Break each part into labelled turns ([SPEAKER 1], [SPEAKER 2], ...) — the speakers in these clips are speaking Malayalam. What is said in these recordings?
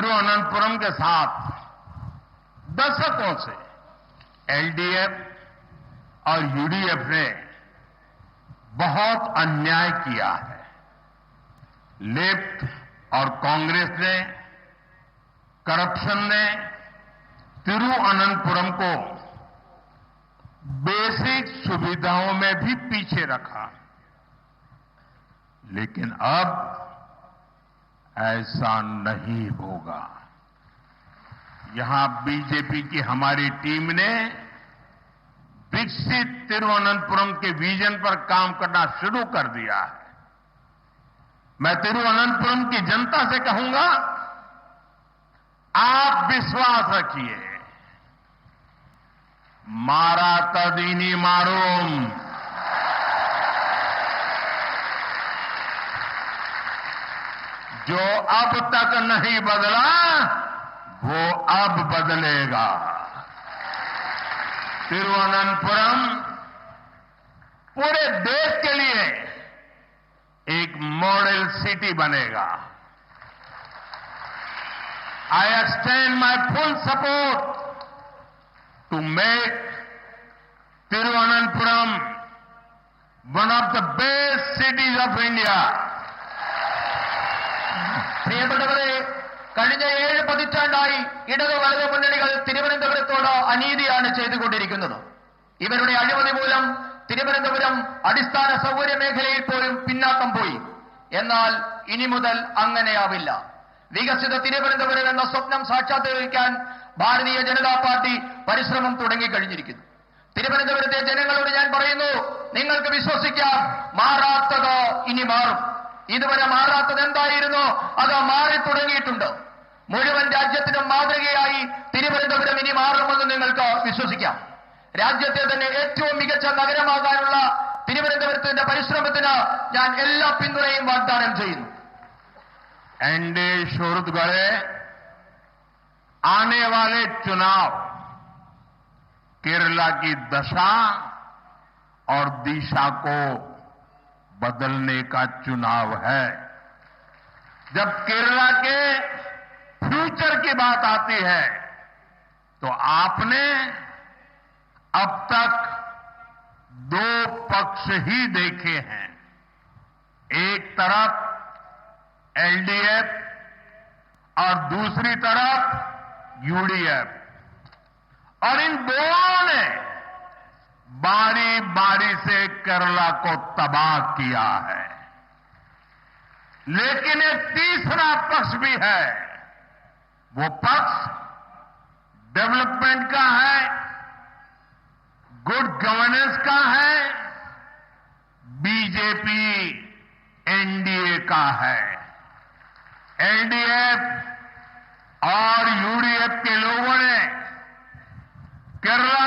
[SPEAKER 1] तिरुअनंतपुरम के साथ दशकों से एलडीएफ और यूडीएफ ने बहुत अन्याय किया है लेफ्ट और कांग्रेस ने करप्शन ने तिरुअनंतपुरम को बेसिक सुविधाओं में भी पीछे रखा लेकिन अब ऐसा नहीं होगा यहां बीजेपी की हमारी टीम ने विकसित तिरुवनंतपुरम के विजन पर काम करना शुरू कर दिया है मैं तिरुवनंतपुरम की जनता से कहूंगा आप विश्वास रखिए मारा तदीनी मारूम जो अब तक नहीं बदला वो अब बदलेगा तिरुवनंतपुरम पूरे देश के लिए एक मॉडल सिटी बनेगा I extend my full support to make Thiruvananthapuram one of the best cities of India
[SPEAKER 2] പ്രിയപ്പെട്ടവരെ കഴിഞ്ഞ ഏഴ് പതിറ്റാണ്ടായി ഇടതു വലതു മുന്നണികൾ തിരുവനന്തപുരത്തോട് അനീതിയാണ് ചെയ്തുകൊണ്ടിരിക്കുന്നത് ഇവരുടെ അഴിമതി മൂലം തിരുവനന്തപുരം അടിസ്ഥാന സൗകര്യ മേഖലയിൽ പോലും പിന്നാക്കം പോയി എന്നാൽ ഇനി മുതൽ അങ്ങനെയാവില്ല വികസിത തിരുവനന്തപുരം എന്ന സ്വപ്നം സാക്ഷാത്കരിക്കാൻ ഭാരതീയ ജനതാ പാർട്ടി പരിശ്രമം തുടങ്ങിക്കഴിഞ്ഞിരിക്കുന്നു തിരുവനന്തപുരത്തെ ജനങ്ങളോട് ഞാൻ പറയുന്നു നിങ്ങൾക്ക് വിശ്വസിക്കാം മാറാത്തത് ഇനി മാറും ഇതുവരെ മാറാത്തത് എന്തായിരുന്നു അത് മാറി തുടങ്ങിയിട്ടുണ്ട് മുഴുവൻ രാജ്യത്തിനും മാതൃകയായി തിരുവനന്തപുരം ഇനി മാറുമെന്ന് നിങ്ങൾക്ക് വിശ്വസിക്കാം രാജ്യത്തെ തന്നെ ഏറ്റവും മികച്ച നഗരമാകാനുള്ള തിരുവനന്തപുരത്തിന്റെ പരിശ്രമത്തിന് ഞാൻ എല്ലാ പിന്തുണയും വാഗ്ദാനം ചെയ്യുന്നു
[SPEAKER 1] എന്റെ സുഹൃത്തുക്കളെ ആനെ വാലെ ചുനാവ് കേരള की दशा और दिशा को बदलने का चुनाव है जब केरला के फ्यूचर की बात आती है तो आपने अब तक दो पक्ष ही देखे हैं एक तरफ एलडीएफ और दूसरी तरफ यूडीएफ और इन दोनों ने बारी बारी से केरला को तबाह किया है लेकिन एक तीसरा पक्ष भी है वो पक्ष डेवलपमेंट का है गुड गवर्नेंस का है बीजेपी एनडीए का है एलडीएफ और यूडीएफ के लोगों ने केरला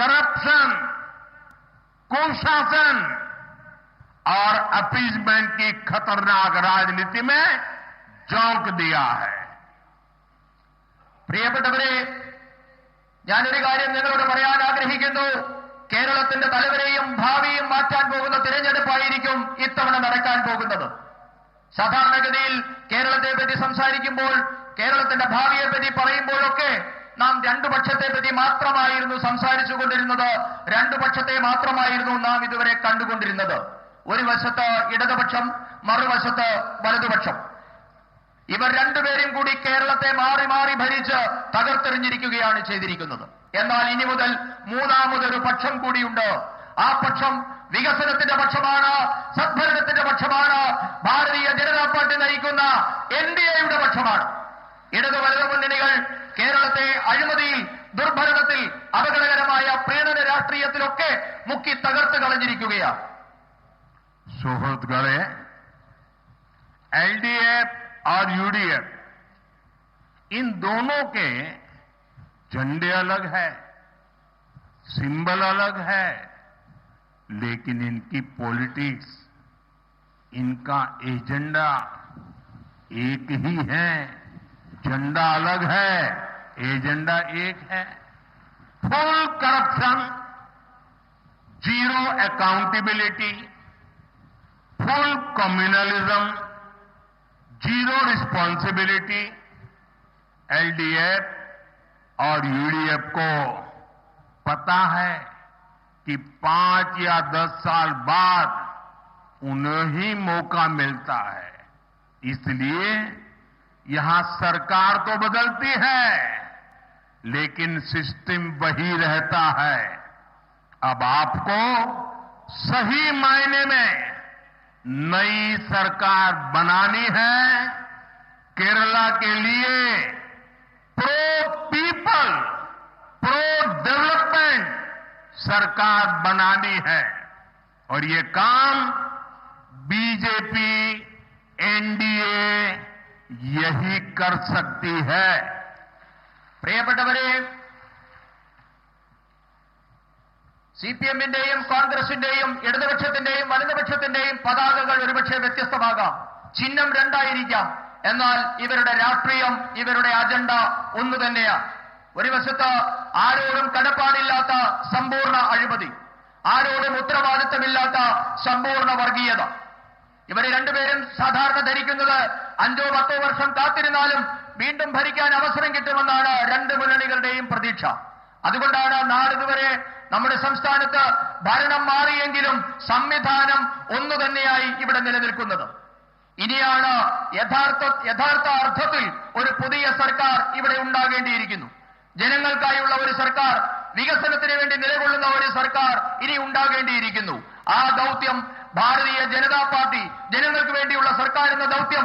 [SPEAKER 1] करप्शन कोर्प्शन और अपीजमेंट की खतरनाक राजनीति में झोंक दिया है
[SPEAKER 2] प्रिय बंधु बने जानेरी कार्य명을 പറയാൻ ആഗ്രഹിക്കുന്നു കേരളത്തിന്റെ തലവരെയും ഭാവിയെ മാറ്റാൻ പോകുന്ന തിരഞ്ഞെടുത്ത pairwise ikum ഇതവനെ നടക്കാൻ പോവുന്നത് സാധാരണഗതിയിൽ കേരള ദേവതി സംസാരിക്കുമ്പോൾ കേരളത്തിന്റെ ഭാവിയെ പ്രതി പറയുമ്പോൾ ഒക്കെ നാം രണ്ടു പക്ഷത്തെ പ്രതി മാത്രമായിരുന്നു സംസാരിച്ചു കൊണ്ടിരുന്നത് രണ്ടു പക്ഷത്തെ മാത്രമായിരുന്നു നാം ഇതുവരെ കണ്ടുകൊണ്ടിരുന്നത് ഒരു വശത്ത് ഇടതുപക്ഷം മറുവശത്ത് വലതുപക്ഷം ഇവർ രണ്ടുപേരും കൂടി കേരളത്തെ മാറി മാറി ഭരിച്ച് തകർത്തെറിഞ്ഞിരിക്കുകയാണ് ചെയ്തിരിക്കുന്നത് എന്നാൽ ഇനി മുതൽ മൂന്നാമതൊരു പക്ഷം കൂടിയുണ്ട് ആ പക്ഷം വികസനത്തിന്റെ പക്ഷമാണ് സദ്ഭരണത്തിന്റെ പക്ഷമാണ് ഭാരതീയ ജനതാ പാർട്ടി നയിക്കുന്ന എൻ ഡി എയുടെ പക്ഷമാണ് ഇടതു വലതു മുന്നണികൾ കേരളത്തെ അഴുമതി ദുർഭരതത്തിൽ അവകടകരമായ പ്രേരണ രാഷ്ട്രീയത്തിലൊക്കെ മുക്കി തകർത്തു
[SPEAKER 1] കളഞ്ഞിരിക്കുന്നു സോഹർതകളെ എൽഡിഎഫ് ആർ യുഡിഎഫ് ഇൻ ദോനോ കേ ജൻഡെ അലഗ് ഹൈ സിംബൽ അലഗ് ഹൈ લેക്കിൻ ഇൻകി പൊളിറ്റിക്സ് ഇൻകാ എജണ്ട ഏക് ഹി ഹൈ झंडा अलग है एजेंडा एक है full corruption zero accountability full communalism zero responsibility LDF और यूडीएफ को पता है कि पांच या दस साल बाद उन्हें ही मौका मिलता है इसलिए यहां सरकार तो बदलती है लेकिन सिस्टम वही रहता है अब आपको सही मायने में नई सरकार बनानी है केरला के लिए प्रो पीपल प्रो डेवलपमेंट सरकार बनानी है और ये काम बीजेपी एनडीए യഹി കർ സക്തി ഹെ
[SPEAKER 2] പ്രിയപ്പെട്ടവരെ സി പി എമ്മിന്റെയും കോൺഗ്രസിന്റെയും ഇടതുപക്ഷത്തിന്റെയും വലതുപക്ഷത്തിന്റെയും പതാകകൾ ഒരുപക്ഷെ വ്യത്യസ്തമാകാം ചിഹ്നം രണ്ടായിരിക്കാം എന്നാൽ ഇവരുടെ രാഷ്ട്രീയം ഇവരുടെ അജണ്ട ഒന്നു തന്നെയാണ് ഒരു വശത്ത് ആരോടും കടപ്പാടില്ലാത്ത സമ്പൂർണ്ണ അഴിമതി ആരോടും ഉത്തരവാദിത്തമില്ലാത്ത സമ്പൂർണ്ണ വർഗീയത ഇവർ രണ്ടുപേരും സാധാരണ ധരിക്കുന്നത് അഞ്ചോ പത്തോ വർഷം കാത്തിരുന്നാലും വീണ്ടും ഭരിക്കാൻ അവസരം കിട്ടുമെന്നാണ് രണ്ട് മുന്നണികളുടെയും പ്രതീക്ഷ അതുകൊണ്ടാണ് നാളിതുവരെ നമ്മുടെ സംസ്ഥാനത്ത് ഭരണം മാറിയെങ്കിലും സംവിധാനം ഒന്നു തന്നെയായി ഇവിടെ നിലനിൽക്കുന്നത് ഇനിയാണ് യഥാർത്ഥ യഥാർത്ഥ അർത്ഥത്തിൽ ഒരു പുതിയ സർക്കാർ ഇവിടെ ഉണ്ടാകേണ്ടിയിരിക്കുന്നു ജനങ്ങൾക്കായുള്ള ഒരു സർക്കാർ വികസനത്തിന് വേണ്ടി നിലകൊള്ളുന്ന ഒരു സർക്കാർ ഇനി ഉണ്ടാകേണ്ടിയിരിക്കുന്നു ആ ദൗത്യം ഭാരതീയ ജനതാ പാർട്ടി ജനങ്ങൾക്ക് വേണ്ടിയുള്ള സർക്കാർ എന്ന ദൗത്യം